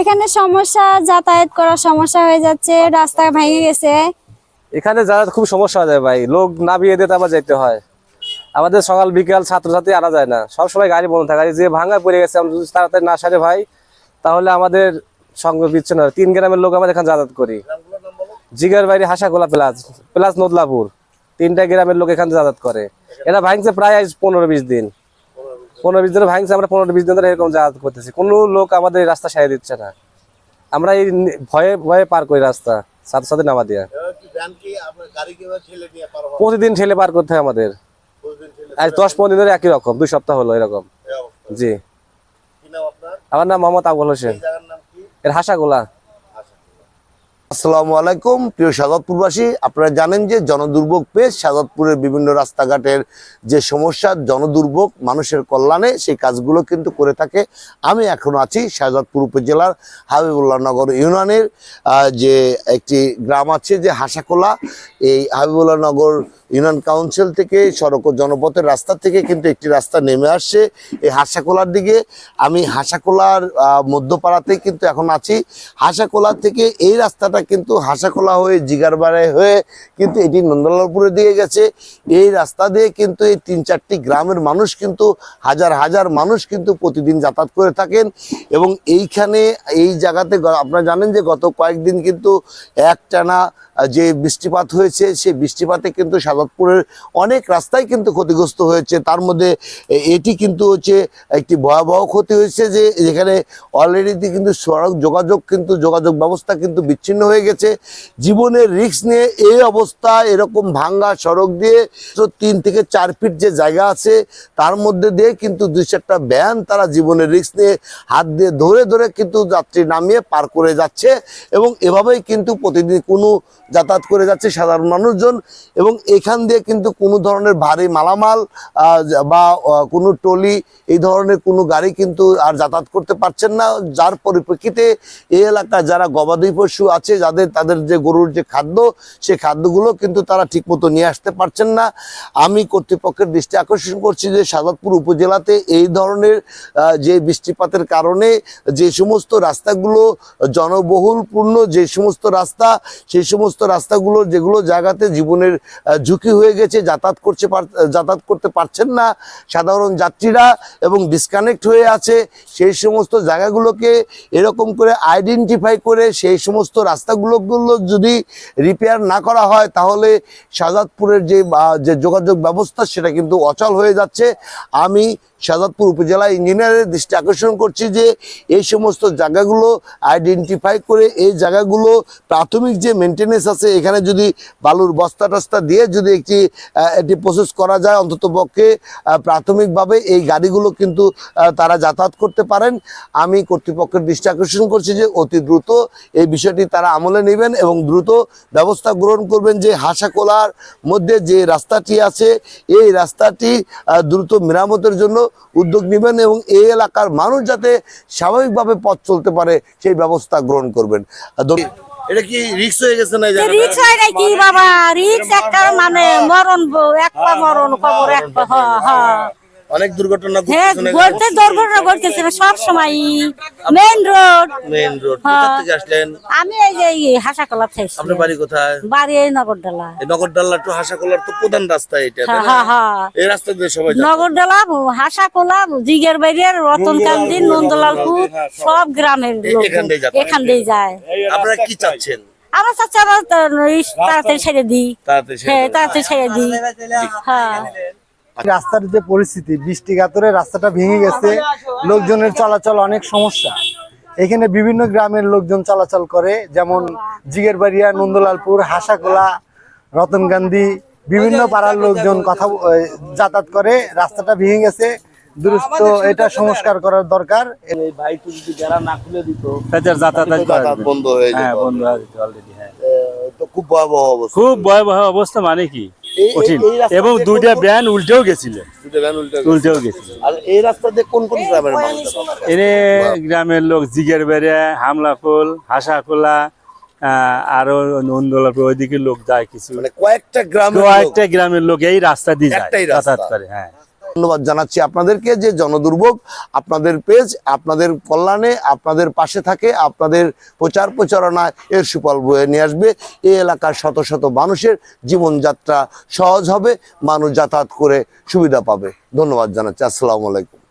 এখানে সমস্যা যাতায়াত করার সমস্যা হয়ে যাচ্ছে, রাস্তা ভেঙে গেছে। এখানে যাতায়াত খুব সমস্যা হয়ে যায় ভাই, লোক না বিয়ে দিতে আবার যেতে হয়। আমাদের সকাল, বিকাল ছাত্রছাত্রী আনা যায় না। সব সময় গাড়ি বন্ধ থাকে যে ভাঙা পড়ে গেছে, আমরা যদি তাড়াতাড়ি না সারে ভাই, তাহলে আমাদের সঙ্গ বিচ্ছিন্ন হয়। তিন গ্রামের লোক আমাদের এখানে যাতায়াত করি। জিগার বাড়ি হাসাগোলা প্লাস প্লাস নদলাপুর। তিনটা গ্রামের লোক এখানে যাতায়াত করে। এটা ভাঙছে প্রায় পনেরো, বিশ দিন। পনেরো বিশ দিন ভাঙছে আমরা পনেরো বিশ দিন ধরে এরকম যাতায়াত করতেছি। কোনো লোক আমাদের এই রাস্তা সারিয়ে দিচ্ছে না। আমরা এই ভয়ে ভয়ে পার করি রাস্তা সাথে সাথে নামা দিয়া। প্রতিদিন ঠেলে পার করতে হয় আমাদের। আজ দশ পনেরো দিন ধরে একই রকম দুই সপ্তাহ হলো এরকম। জি। আমার নাম মোহাম্মদ আবুল হোসেন। এর হাসাগোলা। আসসালামু আলাইকুম, প্রিয় সাজাদপুরবাসী আপনারা জানেন যে জনদুর্ভোগ পেজ সাজাদপুরের বিভিন্ন রাস্তাঘাটের যে সমস্যা, জনদুর্ভোগ, মানুষের কল্যাণে সেই কাজগুলো কিন্তু করে থাকে। আমি এখন আছি সাজাদপুর উপজেলার হাবিবুল্লাহনগর ইউনিয়নের যে একটি গ্রাম আছে যে হাসাকোলা। এই হাবিবুল্লাহ নগর ইউনিয়ন কাউন্সিল থেকে সড়ক ও জনপথের রাস্তা থেকে কিন্তু একটি রাস্তা নেমে আসছে এই হাসাখোলার দিকে। আমি হাসাকোলার মধ্যপাড়াতে কিন্তু এখন আছি। হাসাখোলা থেকে এই রাস্তাটা কিন্তু হাসাখোলা হয়ে জিগারবাড়ে হয়ে কিন্তু এটি নন্দলালপুরের দিকে গেছে। এই রাস্তা দিয়ে কিন্তু এই তিন চারটি গ্রামের মানুষ কিন্তু, হাজার হাজার মানুষ কিন্তু প্রতিদিন যাতায়াত করে থাকেন এবং এইখানে এই জায়গাতে আপনারা জানেন যে গত কয়েকদিন কিন্তু একটানা যে বৃষ্টিপাত হয়েছে, সেই বৃষ্টিপাতে কিন্তু সাদতপুরের অনেক রাস্তাই কিন্তু ক্ষতিগ্রস্ত হয়েছে। তার মধ্যে এটি কিন্তু হচ্ছে একটি ভয়াবহ ক্ষতি হয়েছে যে যেখানে অলরেডি কিন্তু সড়ক যোগাযোগ কিন্তু যোগাযোগ ব্যবস্থা কিন্তু বিচ্ছিন্ন হয়ে গেছে। জীবনের রিক্স নিয়ে এই অবস্থা এরকম ভাঙ্গা সড়ক দিয়ে তিন থেকে চার ফিট যে জায়গা আছে, তার মধ্যে দিয়ে কিন্তু দুই চারটা ব্যান তারা জীবনের রিক্স নিয়ে হাত দিয়ে ধরে ধরে কিন্তু যাত্রী নামিয়ে পার করে যাচ্ছে এবং এভাবেই কিন্তু প্রতিদিন কোনো যাতায়াত করে যাচ্ছে সাধারণ মানুষজন এবং এখান দিয়ে কিন্তু কোনো ধরনের ভারী মালামাল বা কোনো টলি এই ধরনের কোনো গাড়ি কিন্তু আর যাতায়াত করতে পারছেন না। যার পরিপ্রেক্ষিতে এই এলাকায় যারা গবাদি পশু আছে যাদের তাদের যে গরুর যে খাদ্য সে খাদ্যগুলো কিন্তু তারা ঠিকমতো নিয়ে আসতে পারছেন না। আমি কর্তৃপক্ষের দৃষ্টি আকর্ষণ করছি যে সাদতপুর উপজেলাতে এই ধরনের যে বৃষ্টিপাতের কারণে যে সমস্ত রাস্তাগুলো জনবহুলপূর্ণ যে সমস্ত রাস্তা সেই সমস্ত রাস্তাগুলো যেগুলো জায়গাতে জীবনের আহ, ঝুঁকি হয়ে গেছে, যাতায়াত করছে যাতায়াত করতে পারছেন না। সাধারণ যাত্রীরা এবং ডিসকানেক্ট হয়ে আছে, সেই সমস্ত জায়গাগুলোকে এরকম করে আইডেন্টিফাই করে সেই সমস্ত রাস্তাগুলোগুলো যদি রিপেয়ার না করা হয়, তাহলে শাহজাদপুরের যে যে যোগাযোগ ব্যবস্থা, সেটা কিন্তু অচল হয়ে যাচ্ছে। আমি শাহজাদপুর উপজেলা ইঞ্জিনিয়ারের দৃষ্টি আকর্ষণ করছি যে এই সমস্ত জায়গাগুলো আইডেন্টিফাই করে এই জায়গাগুলো প্রাথমিক যে মেনটেনেন্স আছে, এখানে যদি বালুর বস্তা টস্তা দিয়ে যদি একটি এটি প্রসেস করা যায় অন্তত পক্ষে প্রাথমিকভাবে এই গাড়িগুলো কিন্তু তারা যাতায়াত করতে পারেন। আমি কর্তৃপক্ষের দৃষ্টি আকর্ষণ করছি যে অতি দ্রুত এই বিষয়টি তারা আমলে নেবেন এবং দ্রুত ব্যবস্থা গ্রহণ করবেন যে হাসাকোলার মধ্যে যে রাস্তাটি আছে, এই রাস্তাটি দ্রুত মেরামতের জন্য উদ্যোগ নেবেন এবং এই এলাকার মানুষ যাতে স্বাভাবিকভাবে পথ চলতে পারে সেই ব্যবস্থা গ্রহণ করবেন। এটা কি রিক্স হয়ে গেছে না রিক্স হয় নাকি বাবা? রিক্স একটা মানে মরণ বউ এক পা মরণ খবর এক পা হ হ অনেক দুর্ঘটনা হ্যাঁ ঘটতে দুর্ঘটনা ঘটতেছে সব সময় মেইন রোড মেইন রোড হ্যাঁ। কোথা থেকে আসলেন? আমি এই যে হাসাকলা থাইছি আপনার বাড়ি কোথায়? বাড়ি এই নগরডালা। এই নগরডাল্লা টু হাসাকোলার তো প্রধান রাস্তা এটা হ্যাঁ হ্যাঁ হ্যাঁ। এই রাস্তা দিয়ে সবাই যায় নগরডালা হাসাকোলা জিগের বাইরের রতনকান্দি নন্দলালপুর সব। গ্রামের লোক এখান দিয়ে যায়। আপনারা কি চাচ্ছেন? আমার চাচা আমার তাড়াতাড়ি ছেড়ে দিই। তাড়াতাড়ি হ্যাঁ তাড়াতাড়ি ছেড়ে দিই। হ্যাঁ। রাস্তার যে পরিস্থিতি বৃষ্টি কাতরে রাস্তাটা ভেঙে গেছে লোকজনের চলাচল অনেক সমস্যা। এখানে বিভিন্ন গ্রামের লোকজন চলাচল করে যেমন জিগেরবাড়িয়া নন্দলালপুর হাসাকোলা রতনগান্ধী বিভিন্ন পাড়ার লোকজন কথা যাতায়াত করে রাস্তাটা ভেঙে গেছে। দুরস্ত এটা সংস্কার করার দরকার। যাতায়াত বন্ধ হয়ে হ্যাঁ বন্ধ হয়ে যেত already, হ্যাঁ। তো খুব ভয়াবহ অবস্থা। খুব ভয়াবহ অবস্থা মানে কি? কঠিন। এবং দুইটা ব্যান উল্টেও গেছিল। উল্টেও গেছিল আর এই রাস্তা দিয়ে কোন কোন গ্রামের? এনে গ্রামের লোক জিগের বেড়ে হামলাফুল হাসাখোলা আহ, আরও নন্দলাপুর ওইদিকে লোক যায় কিছু। মানে কয়েকটা গ্রাম কয়েকটা গ্রামের লোক এই রাস্তা দিয়ে যায় যাতায়াত করে হ্যাঁ। ধন্যবাদ জানাচ্ছি আপনাদেরকে যে জনদুর্ভোগ আপনাদের পেজ, আপনাদের কল্যাণে, আপনাদের পাশে থাকে, আপনাদের প্রচার প্রচারণায় এর সুফল বয়ে নিয়ে আসবে। এই এলাকার শত শত মানুষের জীবনযাত্রা সহজ হবে, মানুষ যাতায়াত করে সুবিধা পাবে। ধন্যবাদ জানাচ্ছি। আসসালামু আলাইকুম।